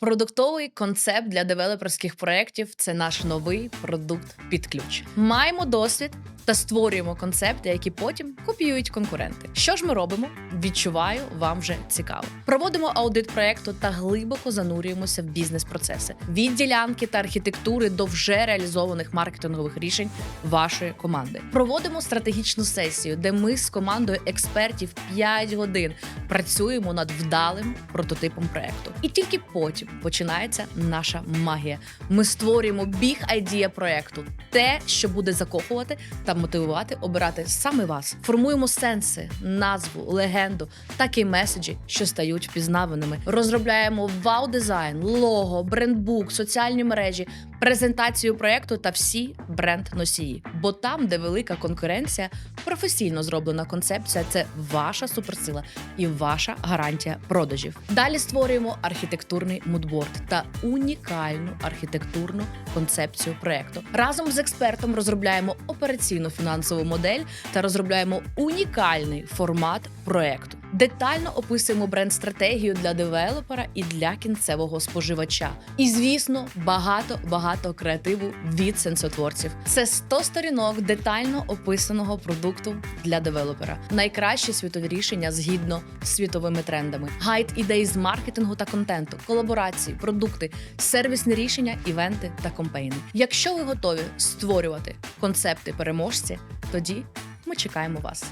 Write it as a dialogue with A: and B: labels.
A: Продуктовий концепт для девелоперських проєктів це наш новий продукт під ключ. Маємо досвід та створюємо концепти, які потім копіюють конкуренти. Що ж ми робимо? Відчуваю, вам вже цікаво. Проводимо аудит проекту та глибоко занурюємося в бізнес-процеси від ділянки та архітектури до вже реалізованих маркетингових рішень вашої команди. Проводимо стратегічну сесію, де ми з командою експертів 5 годин працюємо над вдалим прототипом проекту. І тільки потім починається наша магія. Ми створюємо біг айдія проекту, те, що буде закохувати та мотивувати обирати саме вас. Формуємо сенси, назву, легенду, так і меседжі, що стають впізнаваними. Розробляємо вау-дизайн, лого, брендбук, соціальні мережі, презентацію проекту та всі бренд-носії. Бо там, де велика конкуренція, професійно зроблена концепція це ваша суперсила і ваша гарантія продажів. Далі створюємо архітектурний мудборд та унікальну архітектурну концепцію проекту. Разом з експертом розробляємо операційну фінансову модель та розробляємо унікальний формат проекту. Детально описуємо бренд-стратегію для девелопера і для кінцевого споживача. І звісно, багато багато креативу від сенсотворців. Це 100 сторінок детально описаного продукту для девелопера. Найкращі світові рішення згідно з світовими трендами. Гайд ідей з маркетингу та контенту, колаборації, продукти, сервісні рішення, івенти та кампейни. Якщо ви готові створювати концепти переможці, тоді ми чекаємо вас.